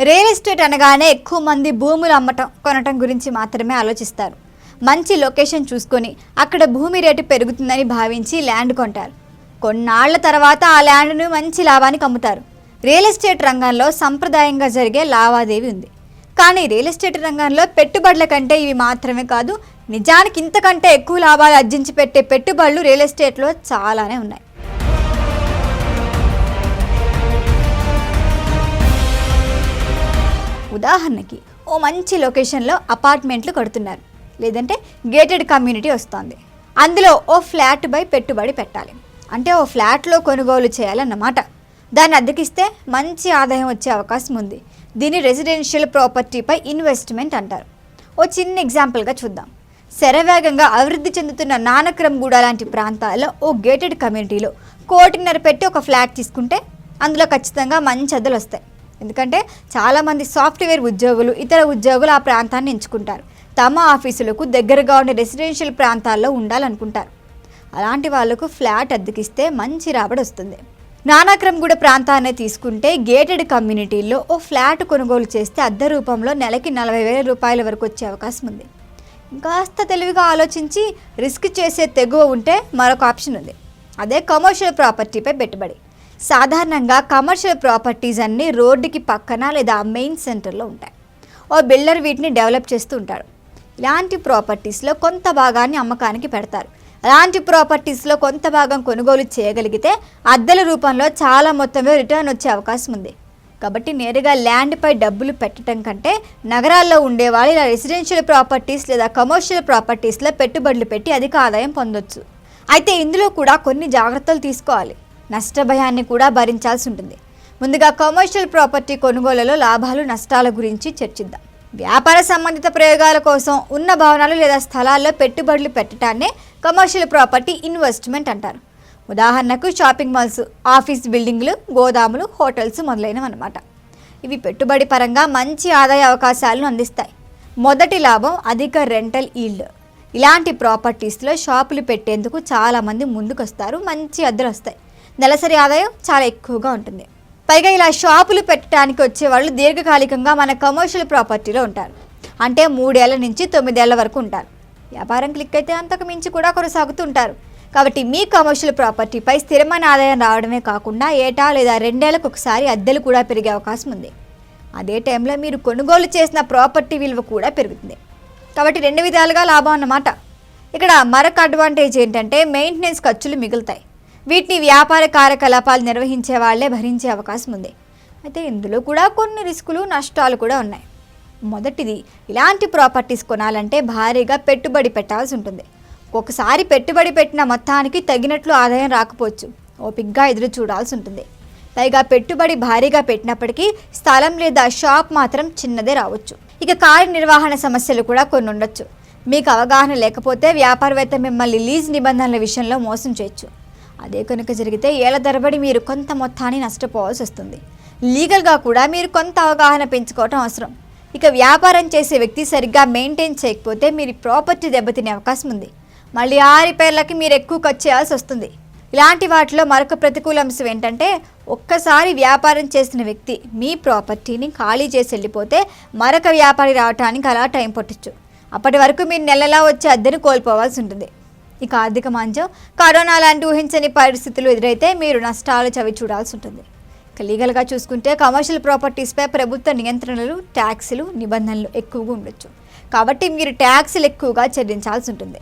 Real estate అనగానే ఎక్కువ మంది భూములు అమ్మటం కొనటం గురించి మాత్రమే ఆలోచిస్తారు. మంచి లొకేషన్ చూసుకొని అక్కడ భూమి రేటు పెరుగుతుందని భావించి ల్యాండ్ కొంటారు. కొన్నాళ్ళ తర్వాత ఆ ల్యాండ్ను మంచి లాభానికి అమ్ముతారు. రియల్ ఎస్టేట్ రంగంలో సంప్రదాయంగా జరిగే లావాదేవీ ఉంది. కానీ రియల్ ఎస్టేట్ రంగంలో పెట్టుబడుల కంటే ఇవి మాత్రమే కాదు నిజానికి ఇంతకంటే ఎక్కువ లాభాలు అర్జించి పెట్టే పెట్టుబడులు రియల్ ఎస్టేట్లో చాలానే ఉన్నాయి. ఉదాహరణకి ఓ మంచి లొకేషన్లో అపార్ట్మెంట్లు కడుతున్నారు. లేదంటే గేటెడ్ కమ్యూనిటీ వస్తుంది. అందులో ఓ ఫ్లాట్ బై పెట్టుబడి పెట్టాలి. అంటే ఓ ఫ్లాట్లో కొనుగోలు చేయాలన్నమాట. దాన్ని అద్దెకిస్తే మంచి ఆదాయం వచ్చే అవకాశం ఉంది. దీన్ని రెసిడెన్షియల్ ప్రాపర్టీపై ఇన్వెస్ట్మెంట్ అంటారు. ఓ చిన్న ఎగ్జాంపుల్గా చూద్దాం. శరవేగంగా అభివృద్ధి చెందుతున్న నానక్రమ్గూడ లాంటి ప్రాంతాల్లో ఓ గేటెడ్ కమ్యూనిటీలో కోటిన్నర పెట్టి ఒక ఫ్లాట్ తీసుకుంటే అందులో ఖచ్చితంగా మంచి అద్దెలు వస్తాయి ఎందుకంటే చాలామంది సాఫ్ట్వేర్ ఉద్యోగులు ఇతర ఉద్యోగులు ఆ ప్రాంతాన్ని ఎంచుకుంటారు. తమ ఆఫీసులకు దగ్గరగా ఉండే రెసిడెన్షియల్ ప్రాంతాల్లో ఉండాలనుకుంటారు. అలాంటి వాళ్ళకు ఫ్లాట్ అద్దెకిస్తే మంచి రాబడి వస్తుంది. నానాక్రమ్గూడ ప్రాంతాన్ని తీసుకుంటే గేటెడ్ కమ్యూనిటీల్లో ఓ ఫ్లాట్ కొనుగోలు చేస్తే అద్దె రూపంలో నెలకి నలభై వేల రూపాయల వరకు వచ్చే అవకాశం ఉంది. ఇంకాస్త తెలివిగా ఆలోచించి రిస్క్ చేసే తెగువ ఉంటే మరొక ఆప్షన్ ఉంది. అదే కమర్షియల్ ప్రాపర్టీపై పెట్టుబడి. సాధారణంగా కమర్షియల్ ప్రాపర్టీస్ అన్నీ రోడ్డుకి పక్కన లేదా మెయిన్ సెంటర్లో ఉంటాయి. ఓ బిల్డర్ వీటిని డెవలప్ చేస్తూ ఉంటాడు. ఇలాంటి ప్రాపర్టీస్లో కొంత భాగాన్ని అమ్మకానికి పెడతారు. అలాంటి ప్రాపర్టీస్లో కొంత భాగం కొనుగోలు చేయగలిగితే అద్దెల రూపంలో చాలా మొత్తంలో రిటర్న్ వచ్చే అవకాశం ఉంది. కాబట్టి నేరుగా ల్యాండ్పై డబ్బులు పెట్టడం కంటే నగరాల్లో ఉండేవాళ్ళు ఇలా రెసిడెన్షియల్ ప్రాపర్టీస్ లేదా కమర్షియల్ ప్రాపర్టీస్లో పెట్టుబడులు పెట్టి అధిక ఆదాయం పొందొచ్చు. అయితే ఇందులో కూడా కొన్ని జాగ్రత్తలు తీసుకోవాలి. నష్టభయాన్ని కూడా భరించాల్సి ఉంటుంది. ముందుగా కమర్షియల్ ప్రాపర్టీ కొనుగోలులో లాభాలు నష్టాల గురించి చర్చిద్దాం. వ్యాపార సంబంధిత ప్రయోగాల కోసం ఉన్న భవనాలు లేదా స్థలాల్లో పెట్టుబడులు పెట్టడాన్నే కమర్షియల్ ప్రాపర్టీ ఇన్వెస్ట్మెంట్ అంటారు. ఉదాహరణకు షాపింగ్ మాల్స్ ఆఫీస్ బిల్డింగ్లు గోదాములు హోటల్స్ మొదలైనవి అన్నమాట ఇవి పెట్టుబడి పరంగా మంచి ఆదాయ అవకాశాలను అందిస్తాయి. మొదటి లాభం అధిక రెంటల్ ఈల్డ్ ఇలాంటి ప్రాపర్టీస్లో షాపులు పెట్టేందుకు చాలామంది ముందుకొస్తారు మంచి అద్దెలు వస్తాయి నెలసరి ఆదాయం చాలా ఎక్కువగా ఉంటుంది. పైగా ఇలా షాపులు పెట్టడానికి వచ్చే వాళ్ళు దీర్ఘకాలికంగా మన కమర్షియల్ ప్రాపర్టీలో ఉంటారు. అంటే మూడేళ్ళ నుంచి తొమ్మిదేళ్ళ వరకు ఉంటారు. వ్యాపారం క్లిక్ అయితే అంతకు మించి కూడా కొనసాగుతుంటారు. కాబట్టి మీ కమర్షియల్ ప్రాపర్టీపై స్థిరమైన ఆదాయం రావడమే కాకుండా ఏటా లేదా రెండేళ్ళకు ఒకసారి అద్దెలు కూడా పెరిగే అవకాశం ఉంది. అదే టైంలో మీరు కొనుగోలు చేసిన ప్రాపర్టీ విలువ కూడా పెరుగుతుంది. కాబట్టి రెండు విధాలుగా లాభం అన్నమాట. ఇక్కడ మరొక అడ్వాంటేజ్ ఏంటంటే మెయింటెనెన్స్ ఖర్చులు మిగులుతాయి. వీటిని వ్యాపార కార్యకలాపాలు నిర్వహించే వాళ్ళే భరించే అవకాశం ఉంది. అయితే ఇందులో కూడా కొన్ని రిస్కులు నష్టాలు కూడా ఉన్నాయి. మొదటిది ఇలాంటి ప్రాపర్టీస్ కొనాలంటే భారీగా పెట్టుబడి పెట్టాల్సి ఉంటుంది. ఒకసారి పెట్టుబడి పెట్టిన మొత్తానికి తగినట్లు ఆదాయం రాకపోవచ్చు. ఓపిగ్గా ఎదురు చూడాల్సి ఉంటుంది. పైగా పెట్టుబడి భారీగా పెట్టినప్పటికీ స్థలం లేదా షాప్ మాత్రం చిన్నదే రావచ్చు. ఇక కార్యనిర్వహణ సమస్యలు కూడా కొన్ని ఉండొచ్చు. మీకు అవగాహన లేకపోతే వ్యాపారవేత్త మిమ్మల్ని లీజ్ నిబంధనల విషయంలో మోసం చేయొచ్చు. అదే కనుక జరిగితే ఏళ్ళ తరబడి మీరు కొంత మొత్తాన్ని నష్టపోవాల్సి వస్తుంది. లీగల్గా కూడా మీరు కొంత అవగాహన పెంచుకోవటం అవసరం. ఇక వ్యాపారం చేసే వ్యక్తి సరిగ్గా మెయింటైన్ చేయకపోతే మీరు ప్రాపర్టీ దెబ్బతినే అవకాశం ఉంది. మళ్ళీ ఆ రిపేర్లకి మీరు ఎక్కువ ఖర్చు చేయాల్సి వస్తుంది. ఇలాంటి వాటిలో మరొక ప్రతికూల అంశం ఏంటంటే ఒక్కసారి వ్యాపారం చేసిన వ్యక్తి మీ ప్రాపర్టీని ఖాళీ చేసి వెళ్ళిపోతే మరొక వ్యాపారి రావడానికి అలా టైం పట్టచ్చు. అప్పటి వరకు మీరు నెలలా వచ్చే అద్దెను కోల్పోవాల్సి ఉంటుంది. ఇక ఆర్థిక మాంద్యం కరోనా లాంటి ఊహించని పరిస్థితులు ఎదురైతే మీరు నష్టాలు చవి చూడాల్సి ఉంటుంది. ఇక లీగల్గా చూసుకుంటే కమర్షియల్ ప్రాపర్టీస్పై ప్రభుత్వ నియంత్రణలు ట్యాక్సులు నిబంధనలు ఎక్కువగా ఉండొచ్చు. కాబట్టి మీరు ట్యాక్సులు ఎక్కువగా చెల్లించాల్సి ఉంటుంది.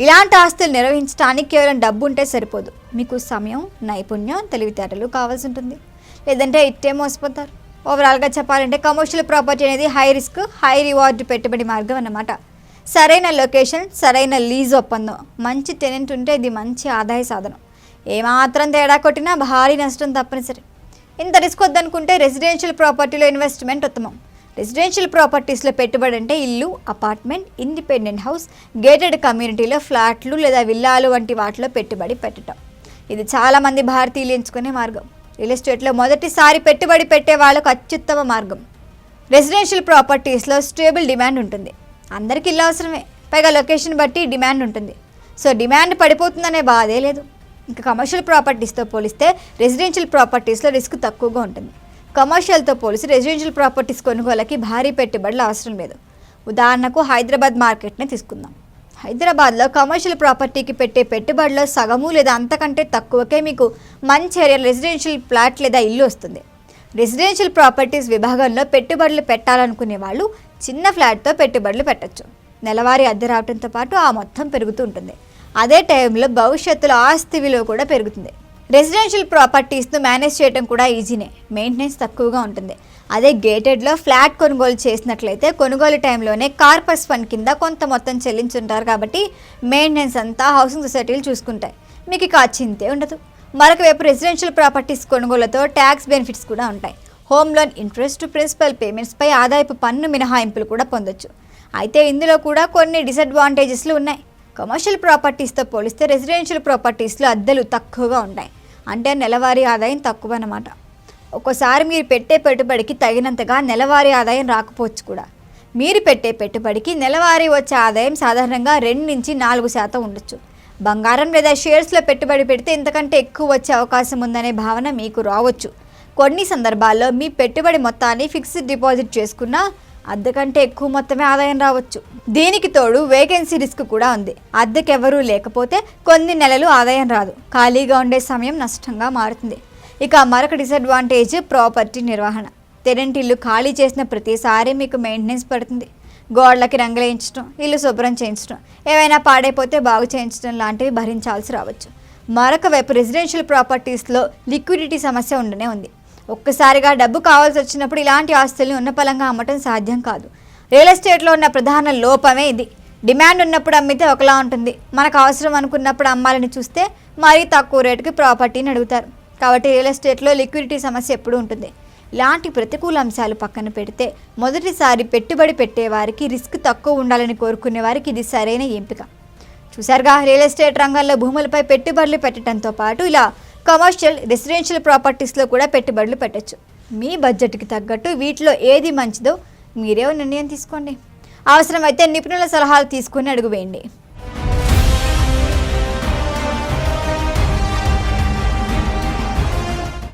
ఇలాంటి ఆస్తులు నిర్వహించడానికి కేవలం డబ్బు ఉంటే సరిపోదు. మీకు సమయం నైపుణ్యం తెలివితేటలు కావాల్సి ఉంటుంది. లేదంటే ఇట్టే మోసపోతారు. ఓవరాల్గా చెప్పాలంటే కమర్షియల్ ప్రాపర్టీ అనేది హై రిస్క్ హై రివార్డ్ పెట్టుబడి మార్గం అన్నమాట. సరైన లొకేషన్ సరైన లీజ్ ఒప్పందం. మంచి టెనెంట్ ఉంటే ఇది మంచి ఆదాయ సాధనం. ఏమాత్రం తేడా కొట్టినా భారీ నష్టం తప్పనిసరి. ఇంత రిస్క్ వద్దనుకుంటే రెసిడెన్షియల్ ప్రాపర్టీలో ఇన్వెస్ట్మెంట్ ఉత్తమం. రెసిడెన్షియల్ ప్రాపర్టీస్లో పెట్టుబడి అంటే ఇల్లు అపార్ట్మెంట్ ఇండిపెండెంట్ హౌస్ గేటెడ్ కమ్యూనిటీలో ఫ్లాట్లు లేదా విల్లాలు వంటి వాటిలో పెట్టుబడి పెట్టడం ఇది చాలామంది భారతీయులు ఎంచుకునే మార్గం. రియల్ ఎస్టేట్లో మొదటిసారి పెట్టుబడి పెట్టే వాళ్ళకు అత్యుత్తమ మార్గం. రెసిడెన్షియల్ ప్రాపర్టీస్లో స్టేబుల్ డిమాండ్ ఉంటుంది. అందరికీ ఇల్లు అవసరమే. పైగా లొకేషన్ బట్టి డిమాండ్ ఉంటుంది. సో డిమాండ్ పడిపోతుందనే బాధే లేదు. ఇంకా కమర్షియల్ ప్రాపర్టీస్తో పోలిస్తే రెసిడెన్షియల్ ప్రాపర్టీస్లో రిస్క్ తక్కువగా ఉంటుంది. కమర్షియల్తో పోలిసి రెసిడెన్షియల్ ప్రాపర్టీస్ కొనుగోలకి భారీ పెట్టుబడులు అవసరం లేదు. ఉదాహరణకు హైదరాబాద్ మార్కెట్నే తీసుకుందాం. హైదరాబాద్లో కమర్షియల్ ప్రాపర్టీకి పెట్టే పెట్టుబడిలో సగము లేదా అంతకంటే తక్కువకే మీకు మంచి ఏరియా రెసిడెన్షియల్ ప్లాట్ లేదా ఇల్లు వస్తుంది. రెసిడెన్షియల్ ప్రాపర్టీస్ విభాగంలో పెట్టుబడులు పెట్టాలనుకునే వాళ్ళు చిన్న ఫ్లాట్తో పెట్టుబడులు పెట్టచ్చు. నెలవారీ అద్దె రావడంతో పాటు ఆ మొత్తం పెరుగుతూ ఉంటుంది అదే టైంలో భవిష్యత్తులో ఆస్తి విలువ కూడా పెరుగుతుంది. రెసిడెన్షియల్ ప్రాపర్టీస్ను మేనేజ్ చేయడం కూడా ఈజీనే మెయింటెనెన్స్ తక్కువగా ఉంటుంది. అదే గేటెడ్లో ఫ్లాట్ కొనుగోలు చేసినట్లయితే కొనుగోలు టైంలోనే కార్పస్ ఫండ్ కింద కొంత మొత్తం చెల్లించుంటారు కాబట్టి మెయింటెనెన్స్ అంతా హౌసింగ్ సొసైటీలు చూసుకుంటాయి. మీకు ఇక చింతే ఉండదు. మరొక వైపు రెసిడెన్షియల్ ప్రాపర్టీస్ కొనుగోలుతో ట్యాక్స్ బెనిఫిట్స్ కూడా ఉంటాయి. హోమ్ లోన్ ఇంట్రెస్ట్ ప్రిన్సిపల్ పేమెంట్స్పై ఆదాయపు పన్ను మినహాయింపులు కూడా పొందొచ్చు. అయితే ఇందులో కూడా కొన్ని డిసడ్వాంటేజెస్లు ఉన్నాయి. కమర్షియల్ ప్రాపర్టీస్తో పోలిస్తే రెసిడెన్షియల్ ప్రాపర్టీస్లో అద్దెలు తక్కువగా ఉంటాయి అంటే నెలవారీ ఆదాయం తక్కువ అన్నమాట. ఒక్కోసారి మీరు పెట్టే పెట్టుబడికి తగినంతగా నెలవారీ ఆదాయం రాకపోవచ్చు కూడా. మీరు పెట్టే పెట్టుబడికి నెలవారీ వచ్చే ఆదాయం సాధారణంగా రెండు నుంచి నాలుగు శాతం ఉండొచ్చు. బంగారం లేదా షేర్స్లో పెట్టుబడి పెడితే ఇంతకంటే ఎక్కువ వచ్చే అవకాశం ఉందనే భావన మీకు రావచ్చు. కొన్ని సందర్భాల్లో మీ పెట్టుబడి మొత్తాన్ని ఫిక్స్డ్ డిపాజిట్ చేసుకున్నా అద్దెకంటే ఎక్కువ మొత్తమే ఆదాయం రావచ్చు. దీనికి తోడు వేకెన్సీ రిస్క్ కూడా ఉంది. అద్దెకెవరూ లేకపోతే కొన్ని నెలలు ఆదాయం రాదు. ఖాళీగా ఉండే సమయం నష్టంగా మారుతుంది. ఇక మరొక డిసడ్వాంటేజ్ ప్రాపర్టీ నిర్వహణ. తెరంటిల్లు ఖాళీ చేసిన ప్రతిసారి మీకు మెయింటెనెన్స్ పడుతుంది. గోడలకి రంగులేయించడం ఇల్లు శుభ్రం చేయించడం ఏవైనా పాడైపోతే బాగు చేయించడం లాంటివి భరించాల్సి రావచ్చు. మరొక వైపు రెసిడెన్షియల్ ప్రాపర్టీస్లో లిక్విడిటీ సమస్య ఉండనే ఉంది. ఒక్కసారిగా డబ్బు కావాల్సి వచ్చినప్పుడు ఇలాంటి ఆస్తుల్ని ఉన్నపలంగా అమ్మటం సాధ్యం కాదు. రియల్ ఎస్టేట్లో ఉన్న ప్రధాన లోపమే ఇది. డిమాండ్ ఉన్నప్పుడు అమ్మితే ఒకలా ఉంటుంది. మనకు అవసరం అనుకున్నప్పుడు అమ్మాలని చూస్తే మరీ తక్కువ రేటుకి ప్రాపర్టీని అడుగుతారు. కాబట్టి రియల్ ఎస్టేట్లో లిక్విడిటీ సమస్య ఎప్పుడూ ఉంటుంది. ఇలాంటి ప్రతికూల అంశాలు పక్కన పెడితే మొదటిసారి పెట్టుబడి పెట్టేవారికి రిస్క్ తక్కువ ఉండాలని కోరుకునే వారికి ఇది సరైన ఎంపిక. చూసారుగా రియల్ ఎస్టేట్ రంగంలో భూములపై పెట్టుబడులు పెట్టడంతో పాటు ఇలా కమర్షియల్ రెసిడెన్షియల్ ప్రాపర్టీస్లో కూడా పెట్టుబడులు పెట్టొచ్చు. మీ బడ్జెట్కి తగ్గట్టు వీటిలో ఏది మంచిదో మీరే నిర్ణయం తీసుకోండి. అవసరమైతే నిపుణుల సలహాలు తీసుకుని అడుగు